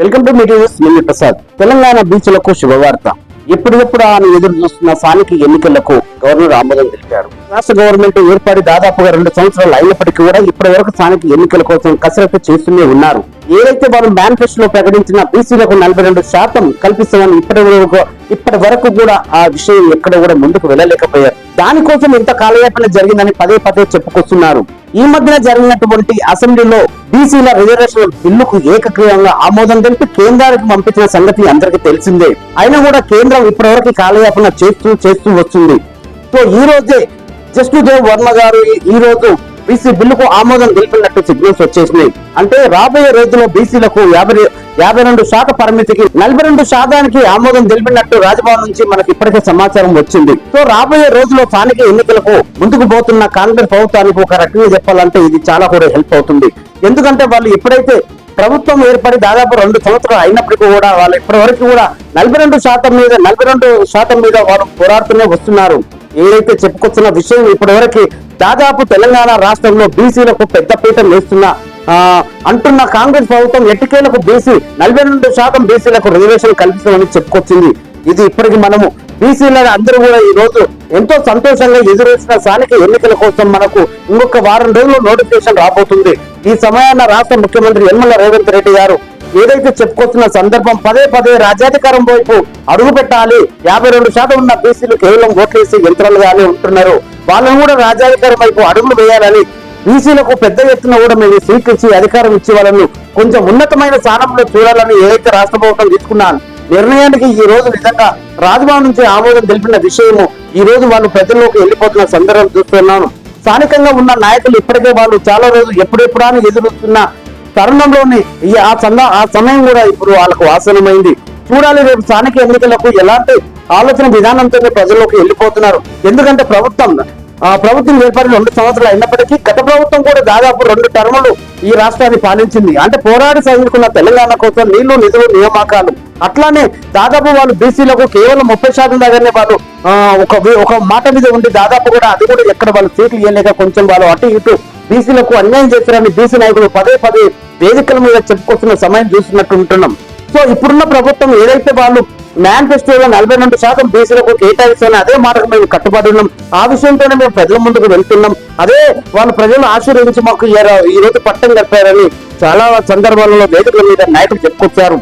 Welcome to media నేను ప్రసాద్. తెలంగాణ బీచ్లకు శుభవార్త. ఎప్పటికప్పుడు ఆయన ఎదురు చూస్తున్న స్థానిక ఎన్నికలకు గవర్నర్ ఆమోదం తెలిపారు రాష్ట్ర గవర్నమెంట్ ఏర్పాటు దాదాపుగా రెండు సంవత్సరాలు అయినప్పటికీ కూడా ఇప్పటి వరకు స్థానిక ఎన్నికల కోసం కసరత్తు చేస్తూనే ఉన్నారు. ఏదైతే వారు మేనిఫెస్టోలో ప్రకటించిన బీసీలకు నలభై రెండు శాతం కల్పిస్తామని ఇప్పటి వరకు ఇప్పటి వరకు కూడా ఆ విషయం ఎక్కడ కూడా ముందుకు వెళ్ళలేకపోయారు. దానికోసం ఇంత కాలయాపన జరిగిందని పదే పదే చెప్పుకొస్తున్నారు. ఈ మధ్యన జరిగినటువంటి అసెంబ్లీలో బీసీల రిజర్వేషన్ బిల్లుకు ఏకగ్రీవంగా ఆమోదం తెలిపి కేంద్రానికి పంపించిన సంగతి అందరికీ తెలిసిందే. అయినా కూడా కేంద్రం ఇప్పటివరకు కాలయాపన చేస్తూ చేస్తూ వస్తుంది. సో ఈ రోజే జస్టిదేవ్ వర్మ గారు ఈ- రోజు బీసీ బిల్లుకు ఆమోదం తెలిపినట్టు సిగ్నల్స్ వచ్చేసినాయి. అంటే రాబోయే రోజుల్లో బీసీలకు యాభై యాభై రెండు శాత పరిమితికి నలభై రెండు శాతానికి ఆమోదం తెలిపినట్టు రాజభవన్ నుంచి మనకి ఇప్పటికే సమాచారం వచ్చింది. సో రాబోయే రోజుల్లో స్థానిక ఎన్నికలకు ముందుకు పోతున్న కాంగ్రెస్ ప్రభుత్వానికి ఒక రకంగా చెప్పాలంటే ఇది చాలా కూడా హెల్ప్ అవుతుంది. ఎందుకంటే వాళ్ళు ఎప్పుడైతే ప్రభుత్వం ఏర్పడి దాదాపు రెండు సంవత్సరాలు అయినప్పటికీ కూడా వాళ్ళు ఇప్పటి వరకు కూడా నలభై రెండు శాతం మీద నలభై రెండు శాతం మీద వాళ్ళు పోరాడుతూనే వస్తున్నారు. ఏదైతే చెప్పుకొస్తున్న విషయం ఇప్పటి వరకు దాదాపు తెలంగాణ రాష్ట్రంలో బీసీలకు పెద్దపీట వేస్తున్న అంటున్న కాంగ్రెస్ ప్రభుత్వం ఎట్టికేలకు బీసీ నలభై రెండు శాతం బీసీలకు రిజర్వేషన్ కల్పిస్తామని చెప్పుకొచ్చింది. ఇది ఇప్పటికి మనము. బీసీల అందరూ కూడా ఈ రోజు ఎంతో సంతోషంగా ఎదురేసిన స్థానిక ఎన్నికల కోసం మనకు ఇంకొక వారం రోజుల్లో నోటిఫికేషన్ రాబోతుంది. ఈ సమయాన రాష్ట్ర ముఖ్యమంత్రి యనమల రేవంత్ రెడ్డి గారు ఏదైతే చెప్పుకొస్తున్న సందర్భం పదే పదే రాజ్యాధికారం వైపు అడుగు పెట్టాలి. యాభై రెండు శాతం ఉన్న బీసీలు కేవలం ఓట్లేసి యంత్రాలుగానే ఉంటున్నారు. వాళ్ళను కూడా రాజ్యాధికారం వైపు అడుగులు వేయాలని బీసీలకు పెద్ద ఎత్తున కూడా మేము స్వీకరించి అధికారం ఇచ్చే వాళ్ళను కొంచెం ఉన్నతమైన స్థానంలో చూడాలని ఏదైతే రాష్ట్ర ప్రభుత్వం తీసుకున్నాను నిర్ణయానికి ఈ రోజు నిజంగా రాజభవన్ నుంచి ఆమోదం తెలిపిన విషయము ఈ రోజు వాళ్ళు ప్రజల్లోకి వెళ్ళిపోతున్న సందర్భం చూస్తున్నాను. స్థానికంగా ఉన్న నాయకులు ఇప్పటికే వాళ్ళు చాలా రోజు ఎప్పుడెప్పుడా అని ఎదురుస్తున్న తరుణంలోని ఈ ఆ సంద ఆ సమయం కూడా ఇప్పుడు వాళ్ళకు వాసనమైంది. చూడాలి రేపు స్థానిక ఎన్నికలకు ఎలాంటి ఆలోచన విధానంతోనే ప్రజల్లోకి వెళ్ళిపోతున్నారు. ఎందుకంటే ప్రభుత్వం ఆ ప్రభుత్వం ఏర్పడిన రెండు సంవత్సరాలు అయినప్పటికీ గత ప్రభుత్వం కూడా దాదాపు రెండు టర్ములు ఈ రాష్ట్రాన్ని పాలించింది. అంటే పోరాడి సాధించుకున్న తెలంగాణ కోసం నీళ్ళు నిధులు నియామకాలు. అట్లానే దాదాపు వాళ్ళు బీసీలకు కేవలం ముప్పై శాతం దగ్గరనే వాళ్ళు ఒక ఒక మాట మీద ఉండి దాదాపు కూడా అది కూడా ఎక్కడ వాళ్ళు సీట్లు ఇవ్వలేక కొంచెం వాళ్ళు అటు ఇటు బీసీలకు అన్యాయం చేస్తారని బీసీ నాయకులు పదే పదే వేదికల మీద చెప్పుకొస్తున్న సమయం చూస్తున్నట్టు ఉంటున్నాం. సో ఇప్పుడున్న ప్రభుత్వం ఏదైతే వాళ్ళు మేనిఫెస్టోలో నలభై రెండు శాతం బీసీలకు కేటాయిస్తారని అదే మాటకు మేము కట్టుబడి ఉన్నాం. ఆ విషయంతోనే మేము ప్రజల ముందుకు వెళ్తున్నాం. అదే వాళ్ళు ప్రజలు ఆశీర్వదించి మాకు ఈ ఈ రోజు పట్టం కట్టారని చాలా సందర్భాలలో వేదికల మీద నాయకులు చెప్పుకొచ్చారు.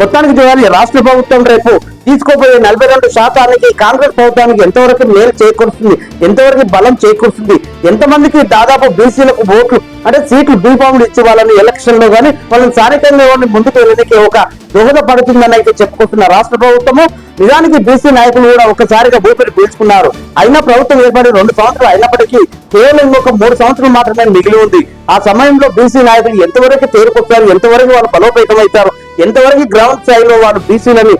మొత్తానికి చూడాలి రాష్ట్ర ప్రభుత్వం రేపు తీసుకోబోయే నలభై రెండు శాతానికి కాంగ్రెస్ ప్రభుత్వానికి ఎంతవరకు మేలు చేకూరుస్తుంది? ఎంతవరకు బలం చేకూరుస్తుంది? ఎంతమందికి దాదాపు బీసీలకు ఓట్లు అంటే సీట్లు బీఫాములు ఇచ్చే వాళ్ళని ఎలక్షన్లో కానీ వాళ్ళని స్థానికంగా వాళ్ళని ముందుకు వెళ్ళడానికి ఒక దోహదపడుతుందని అయితే చెప్పుకుంటున్న రాష్ట్ర ప్రభుత్వము నిజానికి బీసీ నాయకులు కూడా ఒకసారిగా ఊపిరి పీల్చుకున్నారు. అయినా ప్రభుత్వం ఏర్పడి రెండు సంవత్సరాలు అయినప్పటికీ కేవలం ఒక మూడు సంవత్సరాలు మాత్రమే మిగిలి ఉంది. ఆ సమయంలో బీసీ నాయకులు ఎంతవరకు తేరుకొచ్చారు? ఎంతవరకు వాళ్ళు బలోపేతం అవుతారు ఎంతవరకు గ్రౌండ్ స్థాయిలో వాళ్ళు బీసీలని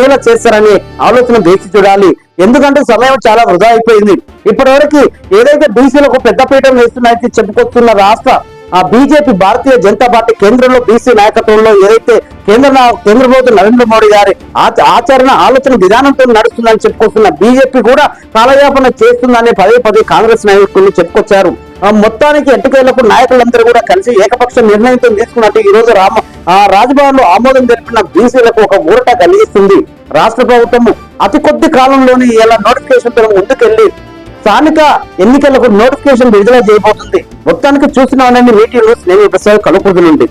ఆకట్టుకునేలా చేస్తారని ఆలోచన వేసి చూడాలి. ఎందుకంటే సమయం చాలా వృధా అయిపోయింది. ఇప్పటి వరకు ఏదైతే బీసీలకు పెద్దపీఠం వేస్తున్నాయని చెప్పుకొస్తున్న రాష్ట్ర ఆ బీజేపీ భారతీయ జనతా పార్టీ కేంద్రంలో బీసీ నాయకత్వంలో ఏదైతే కేంద్ర కేంద్ర ప్రభుత్వం నరేంద్ర మోడీ గారి ఆచ- ఆచరణ ఆలోచన విధానంతో నడుస్తుందని చెప్పుకొస్తున్న బీజేపీ కూడా కాలయాపన చేస్తుందని పదే పదే కాంగ్రెస్ నాయకులు చెప్పుకొచ్చారు. మొత్తానికి ఎట్టుకేళ్ళకు నాయకులందరూ కూడా కలిసి ఏకపక్ష నిర్ణయంతో తీసుకున్నట్టు ఈ రోజు రామ ఆ రాజ్భవన్లో ఆమోదం జరిపిన బీసీలకు ఒక ఊరట కలిగిస్తుంది. రాష్ట్ర ప్రభుత్వం అతి కొద్ది కాలంలోనే ఇలా నోటిఫికేషన్తో ముందుకెళ్ళి స్థానిక ఎన్నికలకు నోటిఫికేషన్ విడుదల చేయబోతుంది. మొత్తానికి చూసిన మీటింగ్ న్యూస్ నేను కలుపుతుంది నుండి